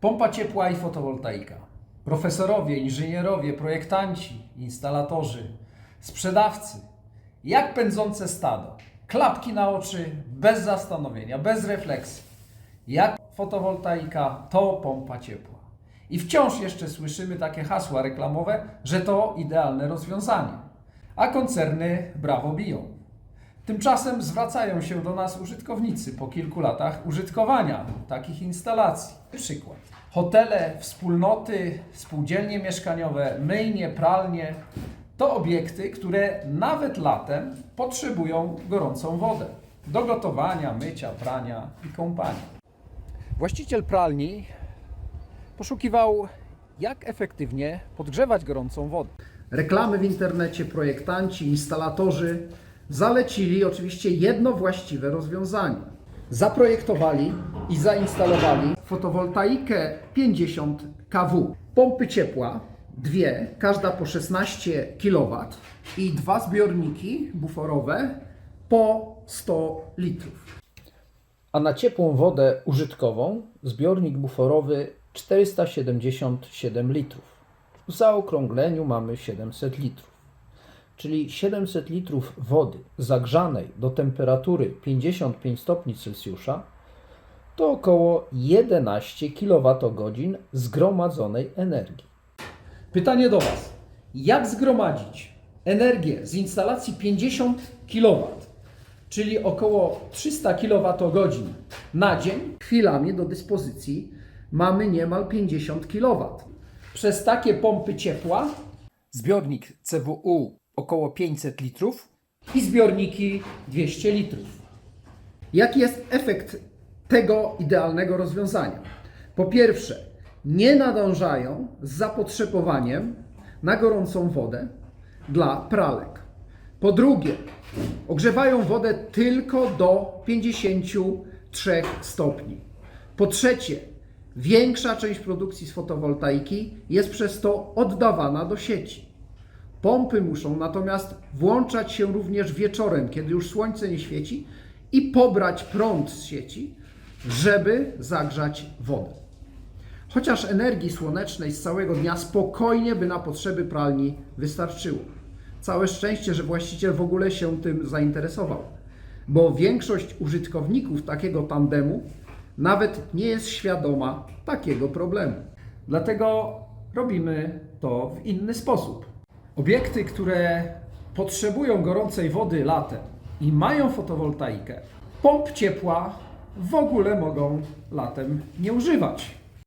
Pompa ciepła i fotowoltaika. Profesorowie, inżynierowie, projektanci, instalatorzy, sprzedawcy. Jak pędzące stado. Klapki na oczy, bez zastanowienia, bez refleksji. Jak fotowoltaika, to pompa ciepła. I wciąż jeszcze słyszymy takie hasła reklamowe, że to idealne rozwiązanie. A koncerny brawo biją. Tymczasem zwracają się do nas użytkownicy po kilku latach użytkowania takich instalacji. Przykład. Hotele, wspólnoty, spółdzielnie mieszkaniowe, myjnie, pralnie to obiekty, które nawet latem potrzebują gorącą wodę do gotowania, mycia, prania i kąpania. Właściciel pralni poszukiwał, jak efektywnie podgrzewać gorącą wodę. Reklamy w internecie, projektanci, instalatorzy zalecili oczywiście jedno właściwe rozwiązanie. Zaprojektowali i zainstalowali fotowoltaikę 50 kW, pompy ciepła, dwie, każda po 16 kW i dwa zbiorniki buforowe po 100 litrów. A na ciepłą wodę użytkową zbiornik buforowy 477 litrów. W zaokrągleniu mamy 700 litrów. Czyli 700 litrów wody zagrzanej do temperatury 55 stopni Celsjusza to około 11 kWh zgromadzonej energii. Pytanie do Was. Jak zgromadzić energię z instalacji 50 kW, czyli około 300 kWh na dzień? Chwilami do dyspozycji mamy niemal 50 kW. Przez takie pompy ciepła zbiornik CWU około 500 litrów i zbiorniki 200 litrów. Jaki jest efekt tego idealnego rozwiązania? Po pierwsze, nie nadążają z zapotrzebowaniem na gorącą wodę dla pralek. Po drugie, ogrzewają wodę tylko do 53 stopni. Po trzecie, większa część produkcji z fotowoltaiki jest przez to oddawana do sieci. Pompy muszą natomiast włączać się również wieczorem, kiedy już słońce nie świeci, i pobrać prąd z sieci, żeby zagrzać wodę. Chociaż energii słonecznej z całego dnia spokojnie by na potrzeby pralni wystarczyło. Całe szczęście, że właściciel w ogóle się tym zainteresował, bo większość użytkowników takiego tandemu nawet nie jest świadoma takiego problemu. Dlatego robimy to w inny sposób. Obiekty, które potrzebują gorącej wody latem i mają fotowoltaikę, pomp ciepła w ogóle mogą latem nie używać.